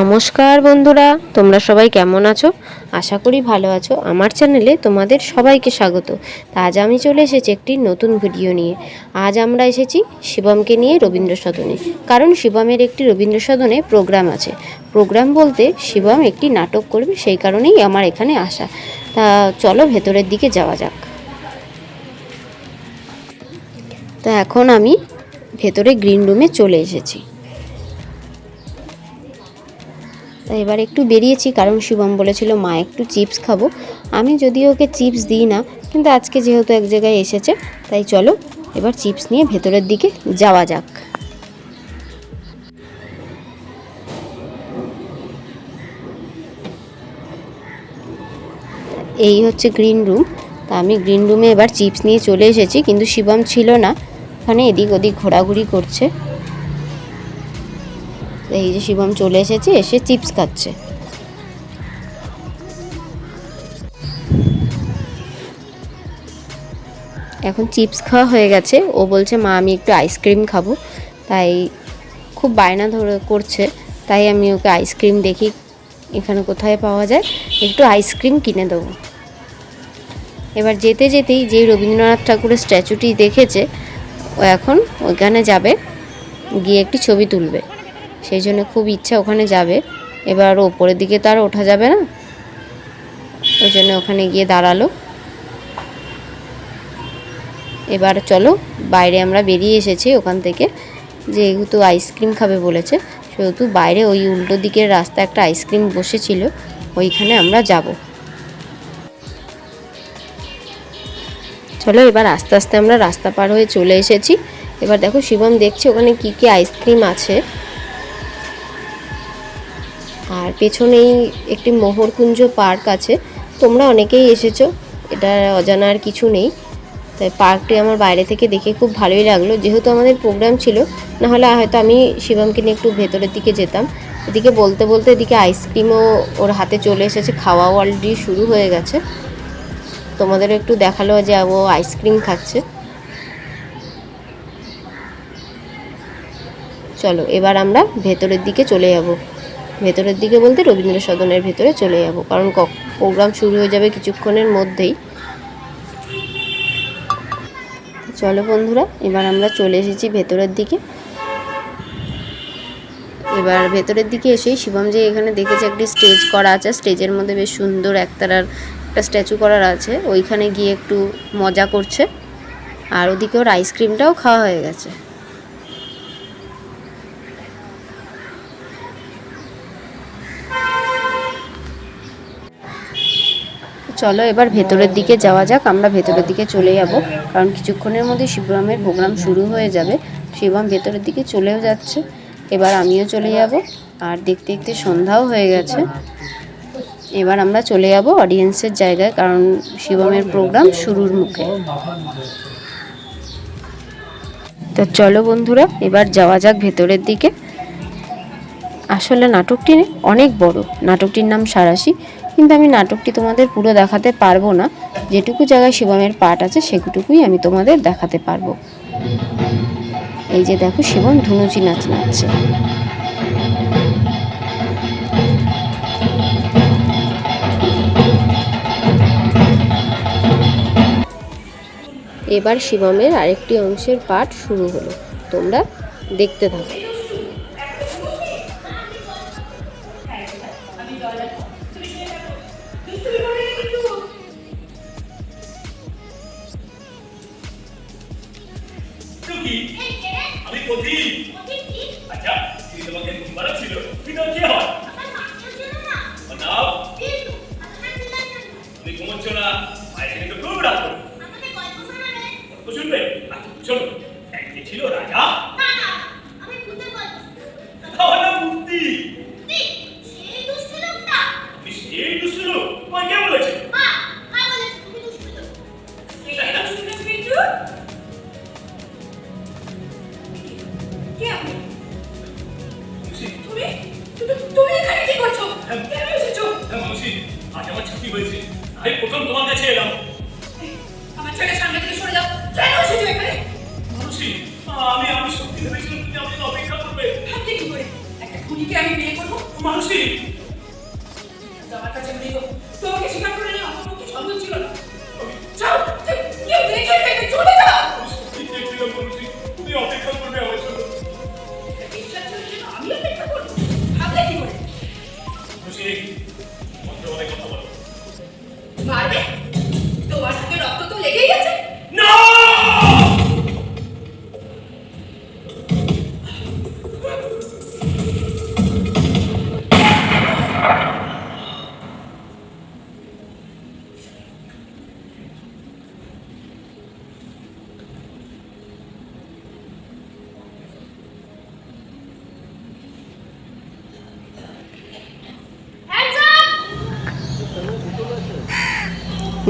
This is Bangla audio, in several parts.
নমস্কার বন্ধুরা, তোমরা সবাই কেমন আছো? আশা করি ভালো আছো। আমার চ্যানেলে তোমাদের সবাইকে স্বাগত। তা আজ আমি চলে এসেছি একটি নতুন ভিডিও নিয়ে। আজ আমরা এসেছি শিবমকে নিয়ে রবীন্দ্র সদনে কারণ শিবমের একটি রবীন্দ্র সদনে প্রোগ্রাম আছে। প্রোগ্রাম বলতে শিবম একটি নাটক করবে, সেই কারণেই আমার এখানে আসা। তা চলো ভেতরের দিকে যাওয়া যাক। তা এখন আমি ভেতরে গ্রিন রুমে চলে এসেছি। তা এবার একটু বেরিয়েছি, কারণ শিবম বলেছিল, মা, একটু চিপস খাব। আমি যদিও ওকে চিপস দিই না, কিন্তু আজকে যেহেতু এক জায়গায় এসেছে, তাই চলো এবার চিপস নিয়ে ভেতরের দিকে যাওয়া যাক। এই হচ্ছে গ্রিন রুম। তা আমি গ্রিন রুমে এবার চিপস নিয়ে চলে এসেছি, কিন্তু শিবম ছিল না। ওখানে এদিক ওদিক ঘোরাঘুরি করছে। এই যে শিবম চলে এসেছে, এসে চিপস খাচ্ছে। এখন চিপস খাওয়া হয়ে গেছে। ও বলছে, মা, আমি একটু আইসক্রিম খাব। তাই খুব বায়না ধরে করছে। তাই আমি ওকে আইসক্রিম দেখি, এখানে কোথায় পাওয়া যায়। একটু আইসক্রিম কিনে দেবো। এবার যেতে যেতেই যেই রবীন্দ্রনাথ ঠাকুরের স্ট্যাচুটি দেখেছে, ও এখন ওইখানে যাবে, গিয়ে একটি ছবি তুলবে। সেই জন্য খুব ইচ্ছা ওখানে যাবে। এবার ওপরের দিকে তো আর ওঠা যাবে না। ওই জন্য ওখানে গিয়ে দাঁড়াল। এবার চলো, বাইরে আমরা বেরিয়ে এসেছি ওখান থেকে। যেহেতু আইসক্রিম খাবে বলেছে, সেহেতু বাইরে ওই উল্টো দিকের রাস্তা একটা আইসক্রিম বসেছিল, ওইখানে আমরা যাব। চলো এবার আস্তে আস্তে আমরা রাস্তা পার হয়ে চলে এসেছি। এবার দেখো, শিবম দেখছে ওখানে কি কি আইসক্রিম আছে। আর পেছনেই একটি মোহরকুঞ্জ পার্ক আছে। তোমরা অনেকেই এসেছ, এটা অজানা আর কিছু নেই। তাই পার্কটি আমার বাইরে থেকে দেখে খুব ভালোই লাগল। যেহেতু আমাদের প্রোগ্রাম ছিল, নাহলে হয়তো আমি শিবমকে নিয়ে একটু ভেতরের দিকে যেতাম। এদিকে বলতে বলতে এদিকে আইসক্রিমও ওর হাতে চলে এসেছে, খাওয়াও অলরেডি শুরু হয়ে গেছে। তোমাদের একটু দেখাল যে ও আইসক্রিম খাচ্ছে। চলো, এবার আমরা ভেতরের দিকে চলে যাব। ভেতরের দিকে বলতে রবীন্দ্র সদনের ভেতরে চলে যাব, কারণ প্রোগ্রাম শুরু হয়ে যাবে কিছুক্ষণের মধ্যেই। চলো বন্ধুরা, এবার আমরা চলে এসেছি ভেতরের দিকে। এবার ভেতরের দিকে এসেই শিবম যে এখানে দেখেছে একটি স্টেজ করা আছে স্টেজের মধ্যে বেশ সুন্দর একতারার একটা স্ট্যাচু করার আছে। ওইখানে গিয়ে একটু মজা করছে। আর ওদিকে ওর আইসক্রিমটাও খাওয়া হয়ে গেছে। চলো এবার ভেতরের দিকে যাওয়া যাক, আমরা ভেতরের দিকে চলে যাব। কারণ কিছুক্ষণের মধ্যে শিবরামের প্রোগ্রাম শুরু হয়ে যাবে। শিবম ভেতরের দিকে চলেও যাচ্ছে। এবার আমিও চলে যাব। আর দেখতে দেখতে সন্ধ্যাও হয়ে গেছে। এবার আমরা চলে যাব অডিয়েন্সের জায়গায়, কারণ শিবমের প্রোগ্রাম শুরুর মুখে। তো চলো বন্ধুরা, এবার যাওয়া যাক ভেতরের দিকে। আসলে নাটকটি অনেক বড়। নাটকটির নাম সারাশি। কিন্তু আমি নাটকটি তোমাদের পুরো দেখাতে পারব না। যেটুকু জায়গায় শিবমের পাঠ আছে, সেটুকুই আমি তোমাদের দেখাতে পারব। এই যে দেখো, শিবম ধুনুচি নাচ নাচছে। এবার শিবমের আরেকটি অংশের পাঠ শুরু হলো। তোমরা দেখতে থাকো। কি? আমি কঠিন আচ্ছা তিনি তোমাকে মুবারক ছিল। তুমি তো কে হয়? নাও তুমি ঘুমোচ্ছ না? বাইরে কিন্তু খুব রাত গল্প শুনবে? আচ্ছা শোনো। একদিন ছিল রাজা। না সেই দুষ্ট লোক তোমায় কে বলেছে? খুশি আমি প্রথম তোমার কাছে এলাম। মানসি আমি আমি সত্যি ভেবেছিলাম তুমি আমাকে অপেক্ষা করবে। ভাবতে কি করে? একটা খুনিকে আমি বিয়ে করব? মানুষই আমার কাছে মৃত তোমাকে স্বীকার করে নেওয়া আমার পক্ষে সন্দেহ ছিল না।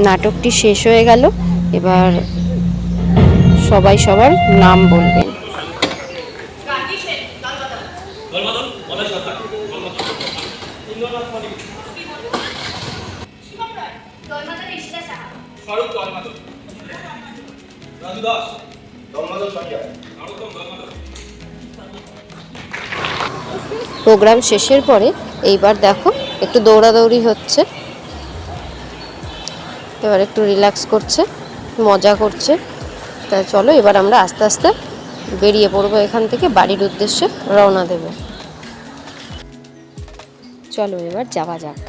নাটকটি শেষ হয়ে গেল। এবার সবাই সবার নাম বলবেন। প্রোগ্রাম শেষের পরে এইবার দেখো একটু দৌড়াদৌড়ি হচ্ছে। এবার একটু রিল্যাক্স করছে, মজা করছে। তাই চলো এবার আমরা আস্তে আস্তে বেরিয়ে পড়ব এখান থেকে, বাড়ির উদ্দেশ্যে রওনা দেব। চলো এবার যাওয়া যাক।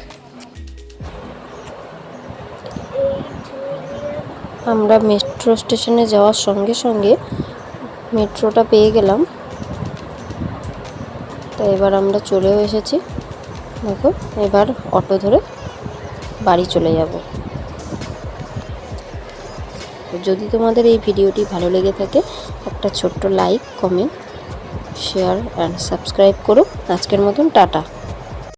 আমরা মেট্রো স্টেশনে যাওয়ার সঙ্গে সঙ্গে মেট্রোটা পেয়ে গেলাম। তো এবার আমরা চলেও এসেছি। দেখো, এবার অটো ধরে বাড়ি চলে যাব। তো যদি তোমাদের এই ভিডিওটি ভালো লেগে থাকে, একটা ছোট্ট like comment share and subscribe করো। আজকের মতন, টাটা।